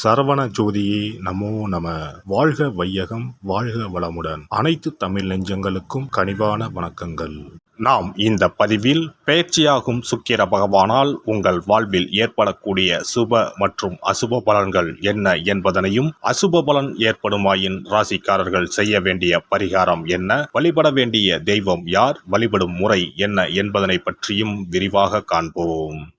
சரவண ஜோதியே நமோ நம. வாழ்க வையகம் வாழ்க வளமுடன். அனைத்து தமிழ் நெஞ்சங்களுக்கும் கனிவான வணக்கங்கள். நாம் இந்த பதிவில் பயிற்சியாகும் சுக்கிர பகவானால் உங்கள் வாழ்வில் ஏற்படக்கூடிய சுப மற்றும் அசுப பலன்கள் என்ன என்பதனையும் அசுப பலன் ஏற்படுமாயின் ராசிக்காரர்கள் செய்ய வேண்டிய பரிகாரம் என்ன வழிபட வேண்டிய தெய்வம் யார் வழிபடும் முறை என்ன என்பதனை பற்றியும் விரிவாக காண்போம்.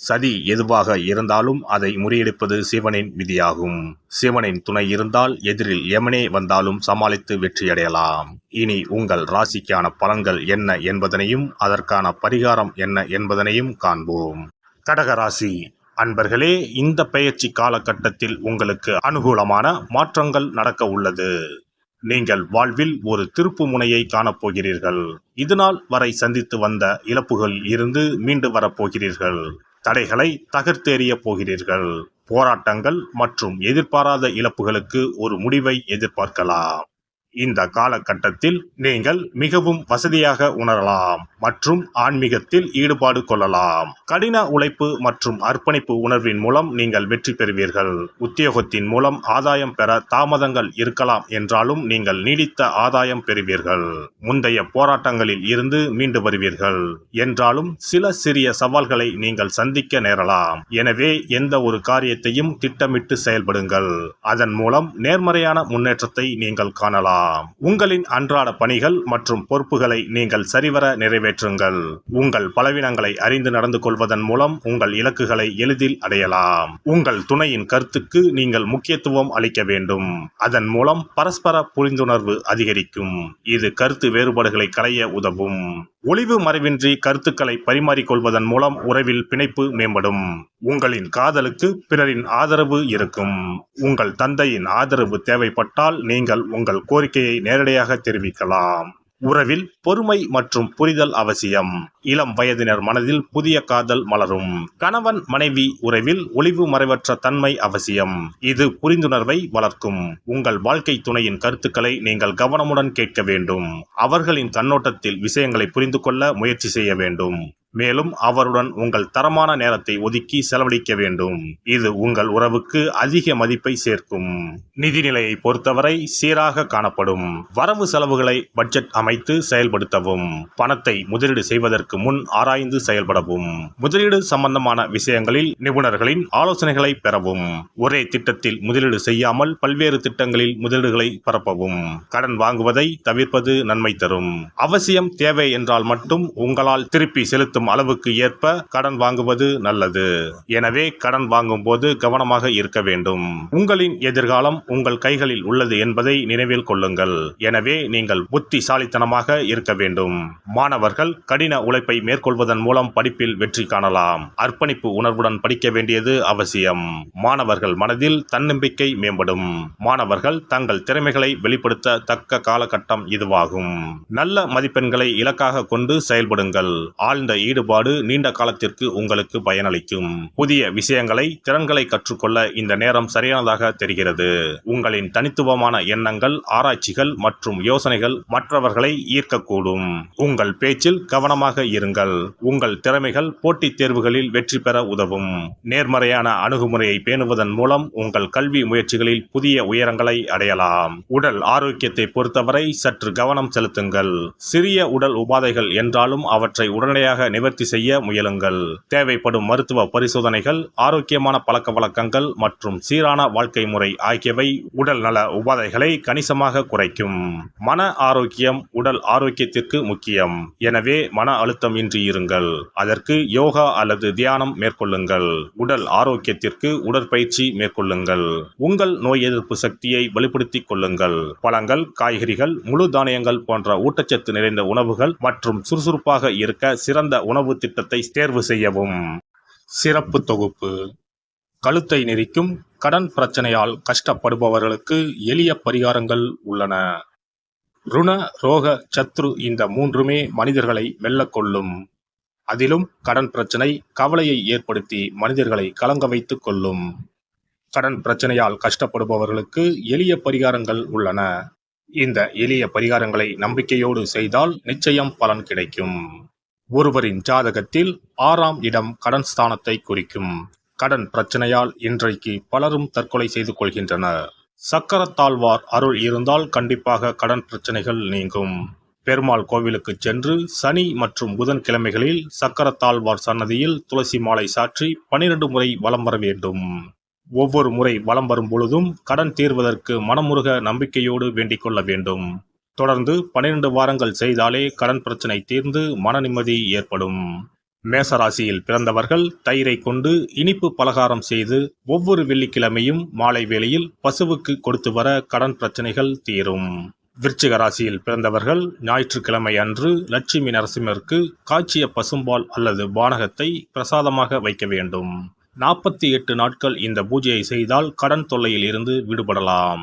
சதி எதுவாக இருந்தாலும் அதை முறியடிப்பது சிவனின் விதியாகும். சிவனின் துணை இருந்தால் எதிரில் எமனே வந்தாலும் சமாளித்து வெற்றியடையலாம். இனி உங்கள் ராசிக்கான பலன்கள் என்ன என்பதனையும் அதற்கான பரிகாரம் என்ன என்பதனையும் காண்போம். கடகராசி அன்பர்களே இந்த பெயர்ச்சி காலகட்டத்தில் உங்களுக்கு அனுகூலமான மாற்றங்கள் நடக்க உள்ளது. நீங்கள் வாழ்வில் ஒரு திருப்பு முனையை காணப்போகிறீர்கள். இதுநாள் வரை சந்தித்து வந்த இழப்புகள் இருந்து மீண்டு வரப்போகிறீர்கள். தடைகளை தகர்த்தேறிய போகிறீர்கள். போராட்டங்கள் மற்றும் எதிர்பாராத இழப்புகளுக்கு ஒரு முடிவை எதிர்பார்க்கலாம். இந்த காலகட்டத்தில் நீங்கள் மிகவும் வசதியாக உணரலாம் மற்றும் ஆன்மீகத்தில் ஈடுபாடு கொள்ளலாம். கடின உழைப்பு மற்றும் அர்ப்பணிப்பு உணர்வின் மூலம் நீங்கள் வெற்றி பெறுவீர்கள். உத்தியோகத்தின் மூலம் ஆதாயம் பெற தாமதங்கள் இருக்கலாம் என்றாலும் நீங்கள் நீடித்த ஆதாயம் பெறுவீர்கள். முந்தைய போராட்டங்களில் இருந்து மீண்டு வருவீர்கள். என்றாலும் சில சிறிய சவால்களை நீங்கள் சந்திக்க நேரலாம். எனவே எந்த ஒரு காரியத்தையும் திட்டமிட்டு செயல்படுங்கள். அதன் மூலம் நேர்மறையான முன்னேற்றத்தை நீங்கள் காணலாம். உங்களின் அன்றாட பணிகள் மற்றும் பொறுப்புகளை நீங்கள் சரிவர நிறைவேற்றுங்கள். உங்கள் பலவீனங்களை அறிந்து நடந்து கொள்வதன் மூலம் உங்கள் இலக்குகளை எளிதில் அடையலாம். உங்கள் துணையின் கருத்துக்கு நீங்கள் முக்கியத்துவம் அளிக்க வேண்டும். அதன் மூலம் பரஸ்பர புரிந்துணர்வு அதிகரிக்கும். இது கருத்து வேறுபாடுகளை களைய உதவும். ஒளிவு மறைவின்றி கருத்துக்களை பரிமாறிக்கொள்வதன் மூலம் உறவில் பிணைப்பு மேம்படும். உங்களின் காதலுக்கு பிறரின் ஆதரவு இருக்கும். உங்கள் தந்தையின் ஆதரவு தேவைப்பட்டால் நீங்கள் உங்கள் கோரிக்கையை நேரடியாக தெரிவிக்கலாம். உறவில் பொறுமை மற்றும் புரிதல் அவசியம். இளம் வயதினர் மனதில் புதிய காதல் மலரும். கணவன் மனைவி உறவில் ஒளிவு மறைவற்ற தன்மை அவசியம். இது புரிந்துணர்வை வளர்க்கும். உங்கள் வாழ்க்கை துணையின் கருத்துக்களை நீங்கள் கவனமுடன் கேட்க வேண்டும். அவர்களின் கண்ணோட்டத்தில் விஷயங்களை புரிந்து கொள்ள முயற்சி செய்ய வேண்டும். மேலும் அவருடன் உங்கள் தரமான நேரத்தை ஒதுக்கி செலவழிக்க வேண்டும். இது உங்கள் உறவுக்கு அதிக மதிப்பை சேர்க்கும். நிதிநிலையை பொறுத்தவரை சீராக காணப்படும். வரவு செலவுகளை பட்ஜெட் அமைத்து செயல்படுத்தவும். பணத்தை முதலீடு செய்வதற்கு முன் ஆராய்ந்து செயல்படவும். முதலீடு சம்பந்தமான விஷயங்களில் நிபுணர்களின் ஆலோசனைகளை பெறவும். ஒரே திட்டத்தில் முதலீடு செய்யாமல் பல்வேறு திட்டங்களில் முதலீடுகளை பரப்பவும். கடன் வாங்குவதை தவிர்ப்பது நன்மை தரும். அவசியம் தேவை என்றால் மட்டும் உங்களால் திருப்பி செலுத்த செலுத்தும் அளவுக்கு ஏற்ப கடன் வாங்குவது நல்லது. எனவே கடன் வாங்கும் போது கவனமாக இருக்க வேண்டும். உங்களின் எதிர்காலம் உங்கள் கைகளில் உள்ளது என்பதை நினைவில் கொள்ளுங்கள். எனவே நீங்கள் புத்திசாலித்தனமாக இருக்க வேண்டும். மாணவர்கள் கடின உழைப்பை மேற்கொள்வதன் மூலம் படிப்பில் வெற்றி காணலாம். அர்ப்பணிப்பு உணர்வுடன் படிக்க வேண்டியது அவசியம். மாணவர்கள் மனதில் தன்னம்பிக்கை மேம்படும். மாணவர்கள் தங்கள் திறமைகளை வெளிப்படுத்த தக்க காலகட்டம் இதுவாகும். நல்ல மதிப்பெண்களை இலக்காக கொண்டு செயல்படுங்கள். ஆழ்ந்த ஈடுபாடு நீண்ட காலத்திற்கு உங்களுக்கு பயனளிக்கும். புதிய விஷயங்களை திறன்களை கற்றுக்கொள்ள இந்த நேரம் சரியானதாக தெரிகிறது. உங்களின் தனித்துவமான எண்ணங்கள் ஆராய்ச்சிகள் மற்றும் யோசனைகள் மற்றவர்களை ஈர்க்கக்கூடும். உங்கள் பேச்சில் கவனமாக இருங்கள். உங்கள் திறமைகள் போட்டித் தேர்வுகளில் வெற்றி பெற உதவும். நேர்மறையான அணுகுமுறையை பேணுவதன் மூலம் உங்கள் கல்வி முயற்சிகளில் புதிய உயரங்களை அடையலாம். உடல் ஆரோக்கியத்தை பொறுத்தவரை சற்று கவனம் செலுத்துங்கள். சிறிய உடல் உபாதைகள் என்றாலும் அவற்றை உடனடியாக நிவர்த்தி செய்ய முயலுங்கள். தேவைப்படும் மருத்துவ பரிசோதனைகள் ஆரோக்கியமான பழக்க வழக்கங்கள் மற்றும் சீரான வாழ்க்கை முறை ஆகியவை உடல் நல உபாதைகளை கணிசமாக குறைக்கும். மன ஆரோக்கியம் உடல் ஆரோக்கியத்திற்கு முக்கியம். எனவே மன அழுத்தம் இன்றி இருங்கள். அதற்கு யோகா அல்லது தியானம் மேற்கொள்ளுங்கள். உடல் ஆரோக்கியத்திற்கு உடற்பயிற்சி மேற்கொள்ளுங்கள். உங்கள் நோய் எதிர்ப்பு சக்தியை வெளிப்படுத்திக் கொள்ளுங்கள். பழங்கள் காய்கறிகள் முழு தானியங்கள் போன்ற ஊட்டச்சத்து நிறைந்த உணவுகள் மற்றும் சுறுசுறுப்பாக இருக்க சிறந்த உணவு திட்டத்தை தேர்வு செய்யவும். சிறப்பு தொகுப்பு. கழுத்தை நெரிக்கும் கடன் பிரச்சனையால் கஷ்டப்படுபவர்களுக்கு எளிய பரிகாரங்கள் உள்ளன. ருண ரோக சத்ரு இந்த மூன்றுமே மனிதர்களை வெல்லக்கொள்ளும் அதிலும் கடன் பிரச்சனை கவலையை ஏற்படுத்தி மனிதர்களை கலங்க வைத்துக் கொள்ளும். கடன் பிரச்சனையால் கஷ்டப்படுபவர்களுக்கு எளிய பரிகாரங்கள் உள்ளன. இந்த எளிய பரிகாரங்களை நம்பிக்கையோடு செய்தால் நிச்சயம் பலன் கிடைக்கும். ஒருவரின் ஜாதகத்தில் ஆறாம் இடம் கடன் ஸ்தானத்தை குறிக்கும். கடன் பிரச்சனையால் இன்றைக்கு பலரும் தற்கொலை செய்து கொள்கின்றனர். சக்கரத்தாழ்வார் அருள் இருந்தால் கண்டிப்பாக கடன் பிரச்சனைகள் நீங்கும். பெருமாள் கோவிலுக்கு சென்று சனி மற்றும் புதன் கிழமைகளில் சக்கரத்தாழ்வார் சன்னதியில் துளசி மாலை சாற்றி பனிரெண்டு முறை வலம் வர வேண்டும். ஒவ்வொரு முறை வலம் வரும் பொழுதும் கடன் தீர்வதற்கு மனமுருக நம்பிக்கையோடு வேண்டிக் கொள்ள வேண்டும். தொடர்ந்து பனிரெண்டு வாரங்கள் செய்தாலே கடன் பிரச்சனை தீர்ந்து மன நிம்மதி ஏற்படும். மேசராசியில் பிறந்தவர்கள் தயிரை கொண்டு இனிப்பு பலகாரம் செய்து ஒவ்வொரு வெள்ளிக்கிழமையும் மாலை வேளையில் பசுவுக்கு கொடுத்து வர கடன் பிரச்சனைகள் தீரும். விருச்சிக ராசியில் பிறந்தவர்கள் ஞாயிற்றுக்கிழமை அன்று லட்சுமி நரசிம்மருக்கு காய்ச்சிய பசும்பால் அல்லது பானகத்தை பிரசாதமாக வைக்க வேண்டும். நாற்பத்தி எட்டு நாட்கள் இந்த பூஜையை செய்தால் கடன் தொல்லையில் இருந்து விடுபடலாம்.